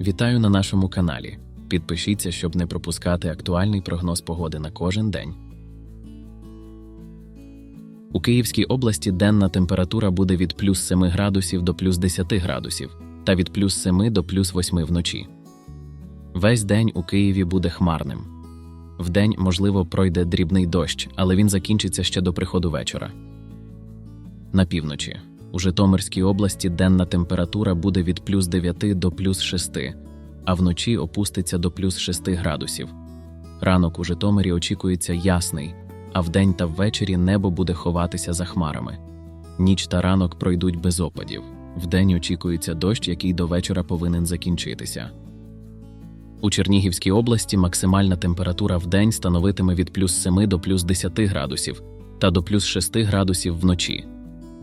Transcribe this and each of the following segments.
Вітаю на нашому каналі. Підпишіться, щоб не пропускати актуальний прогноз погоди на кожен день. У Київській області денна температура буде від плюс 7 градусів до плюс 10 градусів та від плюс 7 до плюс 8 вночі. Весь день у Києві буде хмарним. Вдень, можливо, пройде дрібний дощ, але він закінчиться ще до приходу вечора. На півночі. У Житомирській області денна температура буде від плюс 9 до плюс 6, а вночі опуститься до плюс 6 градусів. Ранок у Житомирі очікується ясний, а вдень та ввечері небо буде ховатися за хмарами. Ніч та ранок пройдуть без опадів. Вдень очікується дощ, який до вечора повинен закінчитися. У Чернігівській області максимальна температура в день становитиме від плюс 7 до плюс 10 градусів та до плюс 6 градусів вночі.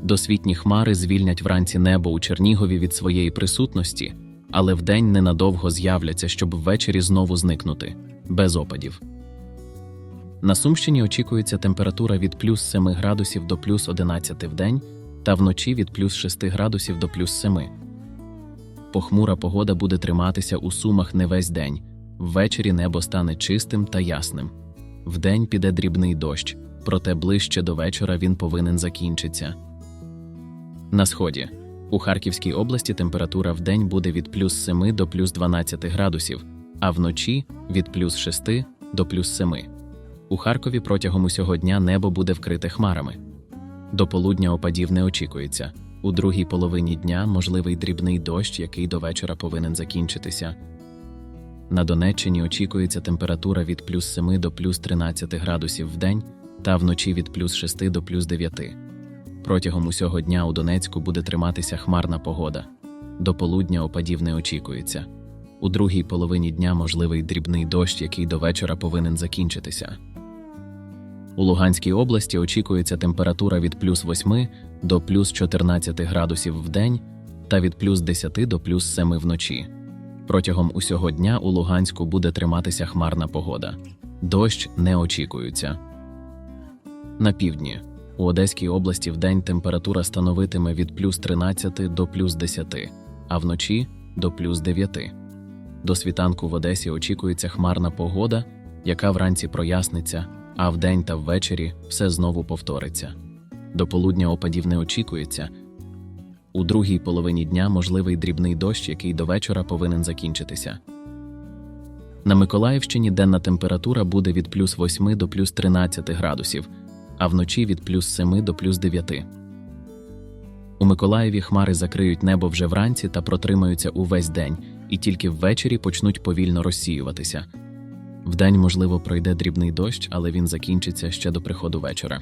Досвітні хмари звільнять вранці небо у Чернігові від своєї присутності, але вдень ненадовго з'являться, щоб ввечері знову зникнути без опадів. На Сумщині очікується температура від плюс 7 градусів до плюс 11 в день та вночі від плюс 6 градусів до плюс 7. Похмура погода буде триматися у Сумах не весь день. Ввечері небо стане чистим та ясним. Вдень піде дрібний дощ, проте ближче до вечора він повинен закінчитися. На сході. У Харківській області температура в день буде від плюс 7 до плюс 12 градусів, а вночі від плюс 6 до плюс 7. У Харкові протягом усього дня небо буде вкрите хмарами. До полудня опадів не очікується. У другій половині дня можливий дрібний дощ, який до вечора повинен закінчитися. На Донеччині очікується температура від плюс 7 до плюс 13 градусів в день та вночі від плюс 6 до плюс 9. Протягом усього дня у Донецьку буде триматися хмарна погода. До полудня опадів не очікується. У другій половині дня можливий дрібний дощ, який до вечора повинен закінчитися. У Луганській області очікується температура від плюс 8 до плюс 14 градусів в день та від плюс 10 до плюс 7 вночі. Протягом усього дня у Луганську буде триматися хмарна погода. Дощ не очікується. На півдні. У Одеській області вдень температура становитиме від плюс 13 до плюс 10, а вночі до плюс 9. До світанку в Одесі очікується хмарна погода, яка вранці проясниться, а вдень та ввечері все знову повториться. До полудня опадів не очікується. У другій половині дня можливий дрібний дощ, який до вечора повинен закінчитися. На Миколаївщині денна температура буде від плюс 8 до плюс 13 градусів а вночі від плюс 7 до плюс 9. У Миколаєві хмари закриють небо вже вранці та протримаються увесь день, і тільки ввечері почнуть повільно розсіюватися. Вдень, можливо, пройде дрібний дощ, але він закінчиться ще до приходу вечора.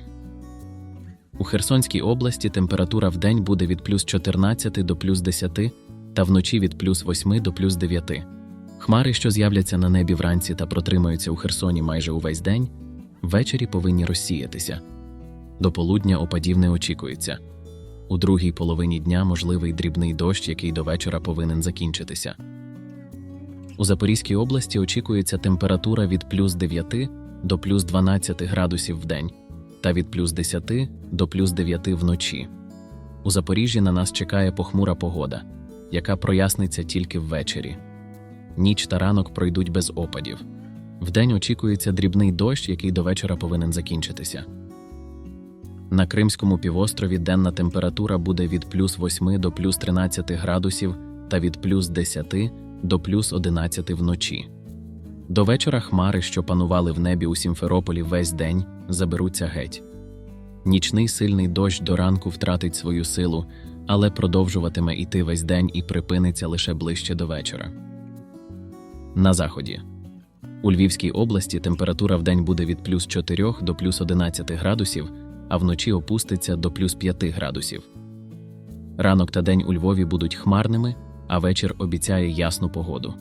У Херсонській області температура вдень буде від плюс 14 до плюс 10 та вночі від плюс 8 до плюс 9. Хмари, що з'являться на небі вранці та протримаються у Херсоні майже увесь день, ввечері повинні розсіятися. До полудня опадів не очікується. У другій половині дня можливий дрібний дощ, який до вечора повинен закінчитися. У Запорізькій області очікується температура від плюс 9 до плюс 12 градусів в день та від плюс 10 до плюс 9 вночі. У Запоріжжі на нас чекає похмура погода, яка проясниться тільки ввечері. Ніч та ранок пройдуть без опадів. Вдень очікується дрібний дощ, який до вечора повинен закінчитися. На Кримському півострові денна температура буде від плюс 8 до плюс 13 градусів та від плюс 10 до плюс 11 вночі. До вечора хмари, що панували в небі у Сімферополі весь день, заберуться геть. Нічний сильний дощ до ранку втратить свою силу, але продовжуватиме йти весь день і припиниться лише ближче до вечора. На заході. У Львівській області температура вдень буде від плюс 4 до плюс 11 градусів, а вночі опуститься до плюс 5 градусів. Ранок та день у Львові будуть хмарними, а вечір обіцяє ясну погоду.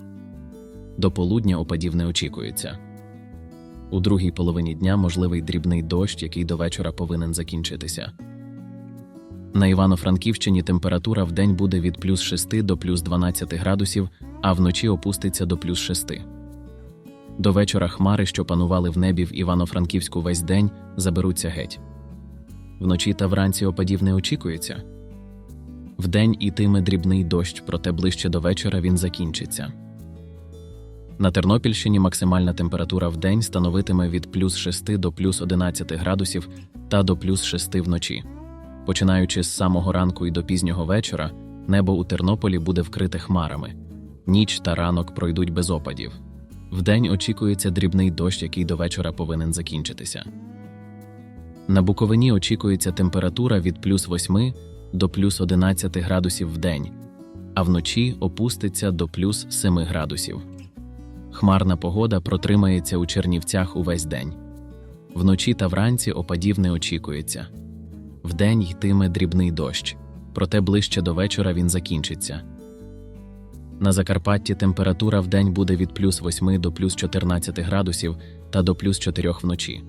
До полудня опадів не очікується. У другій половині дня можливий дрібний дощ, який до вечора повинен закінчитися. На Івано-Франківщині температура вдень буде від плюс 6 до плюс 12 градусів, а вночі опуститься до плюс 6. До вечора хмари, що панували в небі в Івано-Франківську весь день, заберуться геть. Вночі та вранці опадів не очікується. Вдень ітиме дрібний дощ, проте ближче до вечора він закінчиться. На Тернопільщині максимальна температура в день становитиме від плюс 6 до плюс 11 градусів та до плюс 6 вночі. Починаючи з самого ранку і до пізнього вечора, небо у Тернополі буде вкрите хмарами. Ніч та ранок пройдуть без опадів. Вдень очікується дрібний дощ, який до вечора повинен закінчитися. На Буковині очікується температура від плюс 8 до плюс 11 градусів в день, а вночі опуститься до плюс 7 градусів. Хмарна погода протримається у Чернівцях увесь день. Вночі та вранці опадів не очікується. Вдень йтиме дрібний дощ, проте ближче до вечора він закінчиться. На Закарпатті температура вдень буде від плюс 8 до плюс 14 градусів та до плюс 4 вночі.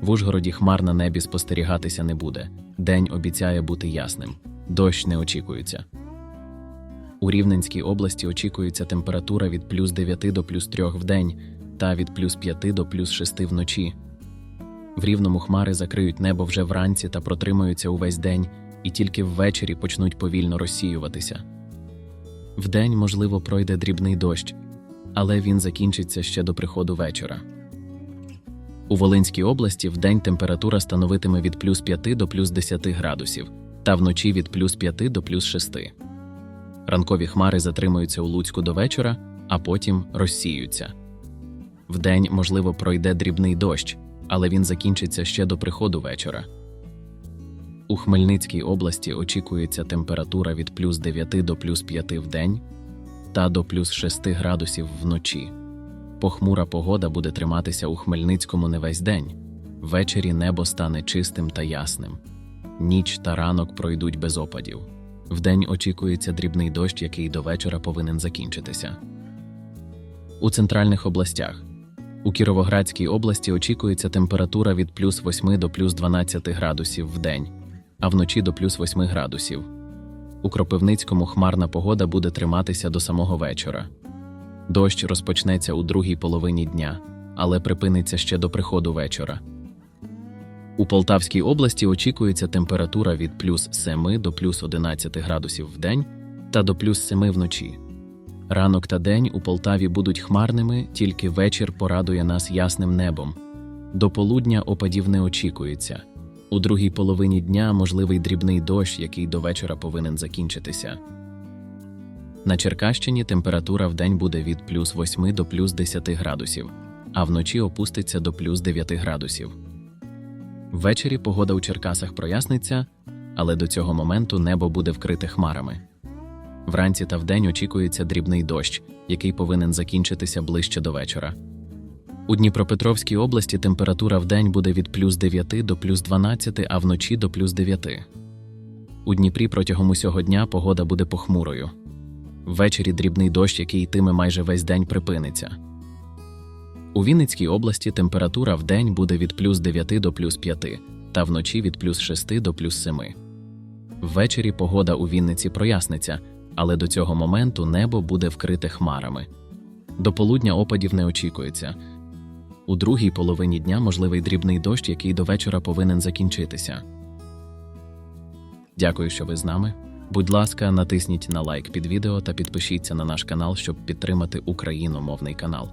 В Ужгороді хмар на небі спостерігатися не буде. День обіцяє бути ясним. Дощ не очікується. У Рівненській області очікується температура від плюс 9 до плюс 3 в день та від плюс 5 до плюс 6 вночі. В рівному хмари закриють небо вже вранці та протримаються увесь день, і тільки ввечері почнуть повільно розсіюватися. Вдень, можливо, пройде дрібний дощ, але він закінчиться ще до приходу вечора. У Волинській області вдень температура становитиме від плюс 5 до плюс 10 градусів, та вночі від плюс 5 до плюс 6. Ранкові хмари затримуються у Луцьку до вечора, а потім розсіються. Вдень, можливо, пройде дрібний дощ, але він закінчиться ще до приходу вечора. У Хмельницькій області очікується температура від плюс 9 до плюс 5 в день та до плюс 6 градусів вночі. Похмура погода буде триматися у Хмельницькому не весь день. Ввечері небо стане чистим та ясним. Ніч та ранок пройдуть без опадів. Вдень очікується дрібний дощ, який до вечора повинен закінчитися. У центральних областях у Кіровоградській області очікується температура від плюс 8 до плюс 12 градусів в день, а вночі до плюс 8 градусів. У Кропивницькому хмарна погода буде триматися до самого вечора. Дощ розпочнеться у другій половині дня, але припиниться ще до приходу вечора. У Полтавській області очікується температура від плюс 7 до плюс 11 градусів в день та до плюс 7 вночі. Ранок та день у Полтаві будуть хмарними, тільки вечір порадує нас ясним небом. До полудня опадів не очікується. У другій половині дня можливий дрібний дощ, який до вечора повинен закінчитися. На Черкащині температура в день буде від плюс 8 до плюс 10 градусів, а вночі опуститься до плюс 9 градусів. Ввечері погода у Черкасах проясниться, але до цього моменту небо буде вкрите хмарами. Вранці та вдень очікується дрібний дощ, який повинен закінчитися ближче до вечора. У Дніпропетровській області температура вдень буде від плюс 9 до плюс 12, а вночі до плюс 9. У Дніпрі протягом усього дня погода буде похмурою. Ввечері дрібний дощ, який йтиме майже весь день, припиниться. У Вінницькій області температура вдень буде від плюс 9 до плюс 5, та вночі від плюс 6 до плюс 7. Ввечері погода у Вінниці проясниться, але до цього моменту небо буде вкрите хмарами. До полудня опадів не очікується. У другій половині дня можливий дрібний дощ, який до вечора повинен закінчитися. Дякую, що ви з нами. Будь ласка, натисніть на лайк під відео та підпишіться на наш канал, щоб підтримати україномовний канал.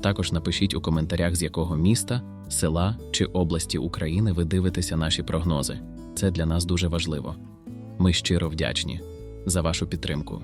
Також напишіть у коментарях, з якого міста, села чи області України ви дивитеся наші прогнози. Це для нас дуже важливо. Ми щиро вдячні за вашу підтримку.